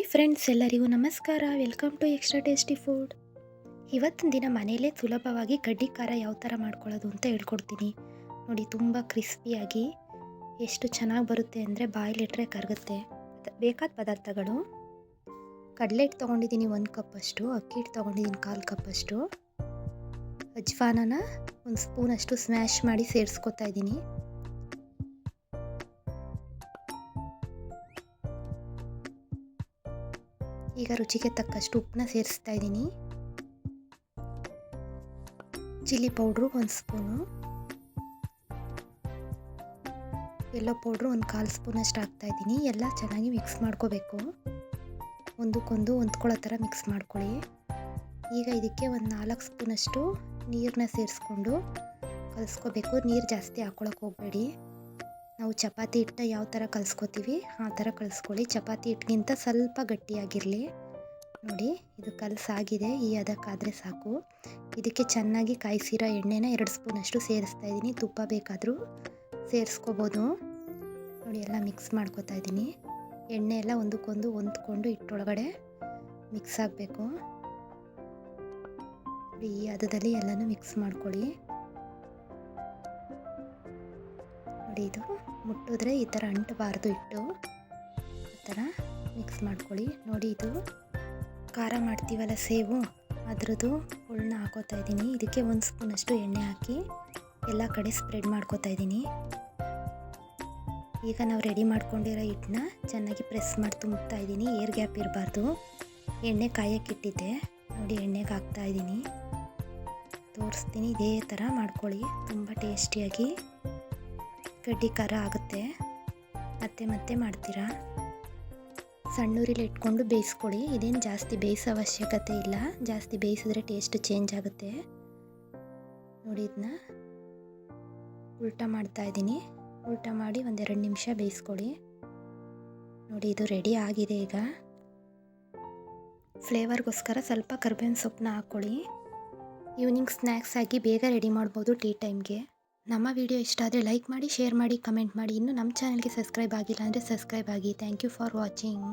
Hi friends ಎಲ್ಲರಿಗೂ ನಮಸ್ಕಾರ. Welcome to extra tasty food. ಇವತ್ತಿನ ದಿನ ಮನೆಯಲ್ಲೇ ಸುಲಭವಾಗಿ ಕಡ್ಡಿ ಖಾರ ಯಾವ ಥರ ಮಾಡ್ಕೊಳ್ಳೋದು ಅಂತ ಹೇಳ್ಕೊಡ್ತೀನಿ. ನೋಡಿ, ತುಂಬ ಕ್ರಿಸ್ಪಿಯಾಗಿ ಎಷ್ಟು ಚೆನ್ನಾಗಿ ಬರುತ್ತೆ ಅಂದರೆ ಬಾಯಿಲಿಟ್ರೆ ಕರಗುತ್ತೆ. ಬೇಕಾದ ಪದಾರ್ಥಗಳು. ಕಡಲೆ ಹಿಟ್ಟು ತೊಗೊಂಡಿದ್ದೀನಿ ಒಂದು ಕಪ್ಪಷ್ಟು ಅಕ್ಕಿ ಹಿಟ್ಟು ತೊಗೊಂಡಿದ್ದೀನಿ ಕಾಲು ಕಪ್ಪಷ್ಟು ಅಜ್ವಾನನ ಒಂದು ಸ್ಪೂನಷ್ಟು ಸ್ಮ್ಯಾಶ್ ಮಾಡಿ ಸೇರಿಸ್ಕೊತಾ ಇದ್ದೀನಿ. ಈಗ ರುಚಿಗೆ ತಕ್ಕಷ್ಟು ಉಪ್ಪನ್ನ ಸೇರಿಸ್ತಾ ಇದ್ದೀನಿ. ಚಿಲ್ಲಿ ಪೌಡ್ರು ಒಂದು ಸ್ಪೂನು. ಎಲ್ಲೋ ಪೌಡ್ರು ಒಂದು ಕಾಲು ಸ್ಪೂನಷ್ಟು ಹಾಕ್ತಾ ಇದ್ದೀನಿ. ಎಲ್ಲ ಚೆನ್ನಾಗಿ ಮಿಕ್ಸ್ ಮಾಡ್ಕೋಬೇಕು. ಒಂದಕ್ಕೊಂದು ಹೊಂದ್ಕೊಳ್ಳೋ ಥರ ಮಿಕ್ಸ್ ಮಾಡ್ಕೊಳ್ಳಿ. ಈಗ ಇದಕ್ಕೆ ಒಂದು ನಾಲ್ಕು ಸ್ಪೂನಷ್ಟು ನೀರನ್ನ ಸೇರಿಸ್ಕೊಂಡು ಕಲಿಸ್ಕೋಬೇಕು. ನೀರು ಜಾಸ್ತಿ ಹಾಕ್ಕೊಳಕ್ಕೆ ಹೋಗಬೇಡಿ. ನಾವು ಚಪಾತಿ ಹಿಟ್ಟನ್ನ ಯಾವ ಥರ ಕಲಿಸ್ಕೋತೀವಿ? ಆ ಥರ ಕಲಿಸ್ಕೊಳ್ಳಿ. ಚಪಾತಿ ಹಿಟ್ಟಿಗಿಂತ ಸ್ವಲ್ಪ ಗಟ್ಟಿಯಾಗಿರಲಿ. ನೋಡಿ, ಇದು ಕಲಸಾಗಿದೆ. ಈ ಅದಕ್ಕಾದರೆ ಸಾಕು. ಇದಕ್ಕೆ ಚೆನ್ನಾಗಿ ಕಾಯಿಸಿರೋ ಎಣ್ಣೆನ ಎರಡು ಸ್ಪೂನಷ್ಟು ಸೇರಿಸ್ತಾ ಇದ್ದೀನಿ. ತುಪ್ಪ ಬೇಕಾದರೂ ಸೇರಿಸ್ಕೋಬೋದು. ನೋಡಿ, ಎಲ್ಲ ಮಿಕ್ಸ್ ಮಾಡ್ಕೊತಾ ಇದ್ದೀನಿ. ಎಣ್ಣೆ ಎಲ್ಲ ಒಂದಕ್ಕೊಂದು ಹೊಂದ್ಕೊಂಡು ಹಿಟ್ಟೊಳಗಡೆ ಮಿಕ್ಸ್ ಆಗಬೇಕು. ಈ ಹದದಲ್ಲಿ ಎಲ್ಲನೂ ಮಿಕ್ಸ್ ಮಾಡ್ಕೊಳ್ಳಿ. ಇದು ಮುಟ್ಟಿದ್ರೆ ಈ ಥರ ಅಂಟಬಾರ್ದು ಇಟ್ಟು ಆ ಥರ ಮಿಕ್ಸ್ ಮಾಡ್ಕೊಳ್ಳಿ. ನೋಡಿ ಇದು ಖಾರ ಮಾಡ್ತೀವಲ್ಲ ಸೇವು, ಅದರದ್ದು ಹುಳನ್ನ ಹಾಕೋತಾ ಇದ್ದೀನಿ. ಇದಕ್ಕೆ ಒಂದು ಸ್ಪೂನಷ್ಟು ಎಣ್ಣೆ ಹಾಕಿ ಎಲ್ಲ ಕಡೆ ಸ್ಪ್ರೆಡ್ ಮಾಡ್ಕೋತಾ ಇದ್ದೀನಿ. ಈಗ ನಾವು ರೆಡಿ ಮಾಡ್ಕೊಂಡಿರೋ ಹಿಟ್ಟನ್ನ ಚೆನ್ನಾಗಿ ಪ್ರೆಸ್ ಮಾಡಿ ತುಂಬ್ತಾ ಇದ್ದೀನಿ. ಏರ್ ಗ್ಯಾಪ್ ಇರಬಾರ್ದು. ಎಣ್ಣೆ ಕಾಯಕ್ಕಿಟ್ಟಿದ್ದೆ ನೋಡಿ ಎಣ್ಣೆಗೆ ಹಾಕ್ತಾ ಇದ್ದೀನಿ. ತೋರಿಸ್ತೀನಿ. ಇದೇ ಥರ ಮಾಡ್ಕೊಳ್ಳಿ. ತುಂಬ ಟೇಸ್ಟಿಯಾಗಿ ಕಡ್ಡಿ ಖಾರ ಆಗುತ್ತೆ. ಮತ್ತೆ ಮತ್ತೆ ಮಾಡ್ತೀರಾ? ಸಣ್ಣೂರಿಲಿ ಇಟ್ಕೊಂಡು ಬೇಯಿಸ್ಕೊಳ್ಳಿ ಇದೇನು ಜಾಸ್ತಿ ಬೇಯಿಸೋ ಅವಶ್ಯಕತೆ ಇಲ್ಲ. ಜಾಸ್ತಿ ಬೇಯಿಸಿದ್ರೆ ಟೇಸ್ಟ್ ಚೇಂಜ್ ಆಗುತ್ತೆ. ನೋಡಿ ಇದನ್ನ ಉಲ್ಟಾ ಮಾಡ್ತಾ ಇದ್ದೀನಿ. ಉಲ್ಟಾ ಮಾಡಿ ಒಂದೆರಡು ನಿಮಿಷ ಬೇಯಿಸ್ಕೊಳ್ಳಿ ನೋಡಿ ಇದು ರೆಡಿ ಆಗಿದೆ ಈಗ. ಫ್ಲೇವರ್ಗೋಸ್ಕರ ಸ್ವಲ್ಪ ಕರ್ಬೇವಿನ ಸೊಪ್ಪನ್ನ ಹಾಕ್ಕೊಳ್ಳಿ ಈವ್ನಿಂಗ್ ಸ್ನ್ಯಾಕ್ಸ್ ಆಗಿ ಬೇಗ ರೆಡಿ ಮಾಡ್ಬೋದು ಟೀ ಟೈಮ್ಗೆ. ನಮ್ಮ ವಿಡಿಯೋ ಇಷ್ಟ ಆದರೆ ಲೈಕ್ ಮಾಡಿ, ಶೇರ್ ಮಾಡಿ, ಕಮೆಂಟ್ ಮಾಡಿ. ಇನ್ನು ನಮ್ಮ ಚಾನಲ್ಗೆ ಸಬ್ಸ್ಕ್ರೈಬ್ ಆಗಿಲ್ಲ ಅಂದರೆ ಸಬ್ಸ್ಕ್ರೈಬ್ ಆಗಿ. Thank you for watching.